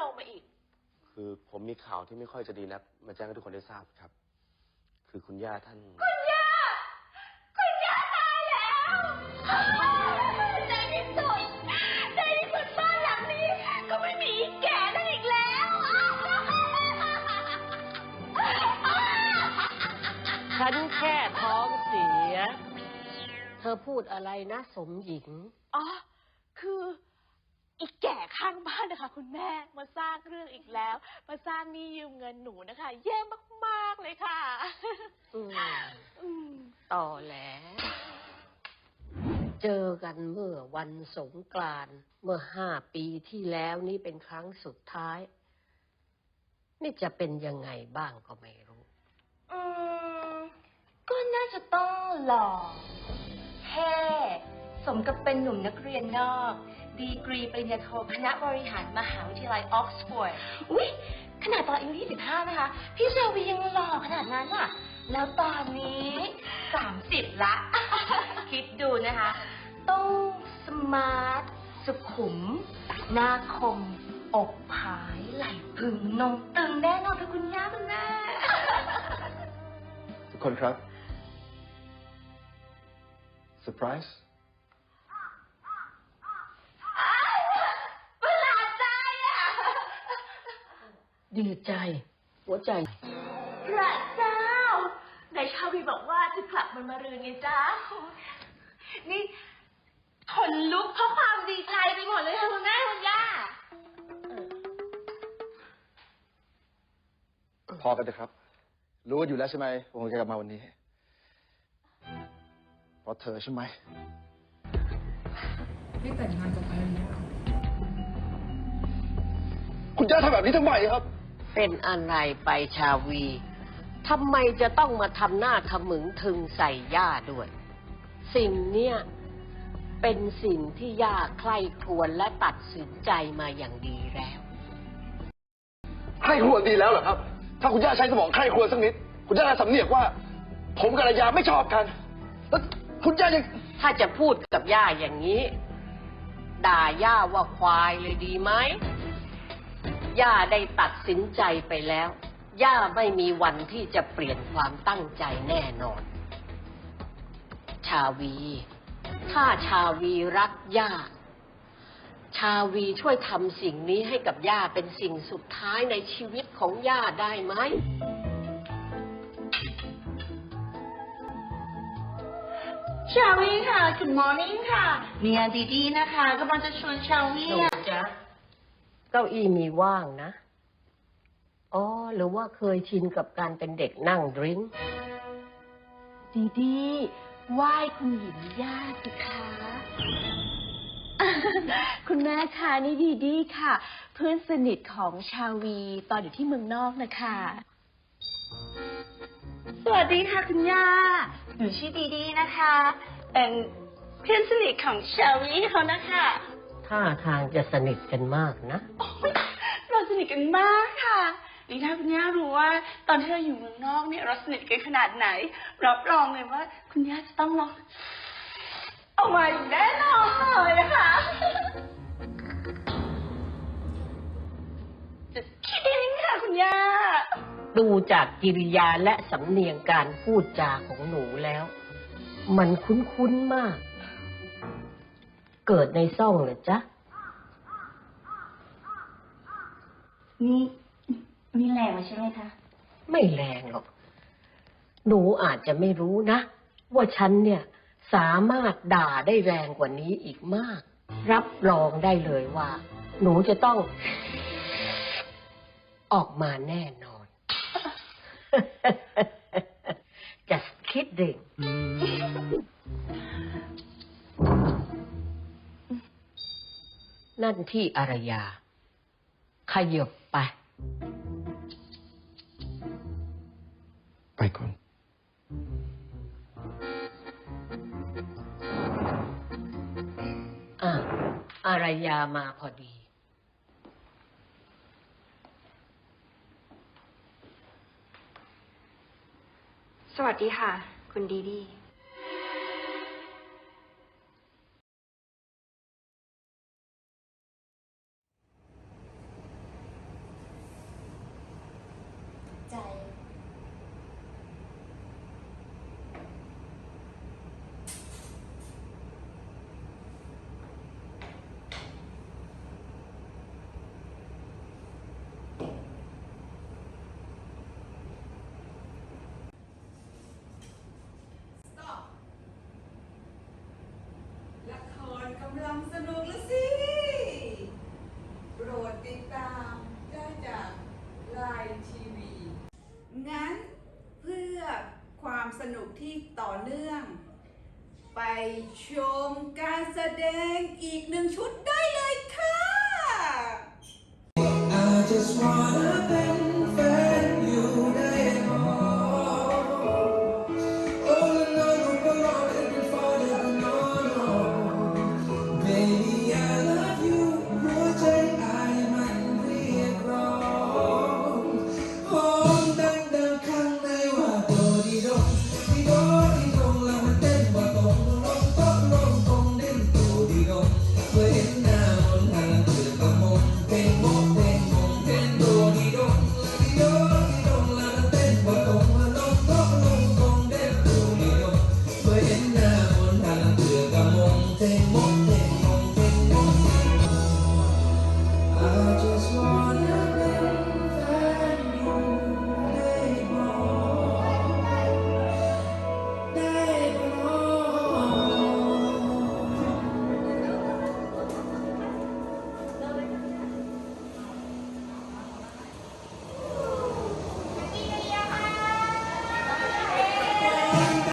ลงมาอีก คือผมมีข่าวที่ไม่ค่อยจะดีนักมาแจ้งให้ทุกคนได้ทราบครับ คือคุณย่าท่าน คุณย่า คุณย่าตายแล้วในที่สุดในที่สุดบ้านหลังนี้ ก็ไม่มีอีแก่นั่นอีกแล้วฉันแค่ท้องเสีย เธอพูดอะไรนะสมหญิง อ๋อ คือ อีกแก่ข้างบ้านนะคะ คุณแม่มาสร้างเรื่องอีกแล้ว มาสร้างหนี้ยืมเงินหนูนะคะแย่มากๆเลยค่ะ อืมอืมต่อแหล้ว เจอกันเมื่อวันสงกรานต์เมื่อห้าปีที่แล้วนี่เป็นครั้งสุดท้าย นี่จะเป็นยังไงบ้างก็ไม่รู้ อืมก็น่าจะต้องหล่อเท่ สมกับเป็นหนุ่มนักเรียนนอก ดีกรีปริญญาโทคณะบริหารมหาวิทยาลัยออกซฟอร์ดอุ๊ย ขนาดตอนอายุ25 นะคะ พี่เชลวียังหล่อขนาดนั้นอะแล้วตอนนี้ 30 ละ คิดดูนะคะ ต้องสมาร์ท สุขุม หน้าคม อกผายไหล่พึงนมตึงแน่นอนค่ะคุณย่าคุณแม่ทุกคนครับเซอร์ไพรส์ ประหลาดใจอะ ดีใจ หัวใจ พระเจ้าไหนชาวีบอกว่าจะกลับมันมารืนไงจ๊ะนี่ขนลุกเพราะความดีใจไปหมดเลยค่ะคุณแม่คุณย่าพอกันเถอะครับ รู้กันอยู่แล้วใช่ไหมว่าผมจะกลับมาวันนี้ เพราะเธอใช่ไหม ไม่แต่งงานกับแฟนแล้ว คุณย่าทำแบบนี้ทำไมครับ เป็นอะไรไปชาวีทำไมจะต้องมาทำหน้าทะมึงถึงใส่ย่าด้วย สิ่งเนี้ยเป็นสิ่งที่ย่าใคร่ครวญและตัดสินใจมาอย่างดีแล้ว ใครควรดีแล้วเหรอครับ ถ้าคุณย่าใช้สมองใครควรสักนิด คุณย่าจะสำเนียกว่า ผมกับภรรยาไม่ชอบกันแล้วคุณย่ายังถ้าจะพูดกับย่าอย่างนี้ ด่าย่าว่าควายเลยดีไหม ย่าได้ตัดสินใจไปแล้ว ย่าไม่มีวันที่จะเปลี่ยนความตั้งใจแน่นอน ชาวี ถ้าชาวีรักย่า ชาวีช่วยทำสิ่งนี้ให้กับย่าเป็นสิ่งสุดท้ายในชีวิตของย่าได้ไหมชาวีค่ะ Good morning ค่ะ เมียดีดีๆนะคะกำลังจะชวนชาวีหนูอะจ๊ะ เก้าอี้มีว่างนะ อ๋อ หรือว่าเคยชินกับการเป็นเด็กนั่งดริ้งก์ดีดีไหว้คุณหญิงย่าสิคะ คุณแม่คะนี่ดีดีค่ะ เพื่อนสนิทของชาวีตอนอยู่ที่เมืองนอกนะคะ สวัสดีค่ะคุณย่า หนูชื่อดีดีนะคะ เป็นเพื่อนสนิทของชาวีเขานะคะ ท่าทางจะสนิทกันมากนะโอ๊ยเราสนิทกันมากค่ะดีถ้าคุณย่ารู้ว่าตอนที่เราอยู่เมืองนอกเนี่ยเราสนิทกันขนาดไหน รับรองเลยว่าคุณย่าจะต้องร้องออกมาอย่างแน่นอนเลยนะคะจะคิดค่ะคุณย่า ดูจากกิริยาและสำเนียงการพูดจาของหนูแล้ว มันคุ้นๆมาก เกิดในซ่องเหรอจ๊ะ นี่นี่แรงมาใช่ไหมคะ ไม่แรงหรอก หนูอาจจะไม่รู้นะ ว่าฉันเนี่ยสามารถด่าได้แรงกว่านี้อีกมาก รับรองได้เลยว่า หนูจะต้อง ออกมาแน่นอน just kidding นั่นที่อารยา ขยบไป ไปก่อน อะอารยามาพอดี สวัสดีค่ะ คุณดีดี สนุกที่ต่อเนื่อง ไปชมการแสดงอีกหนึ่งชุดได้เลยค่ะ I just wanna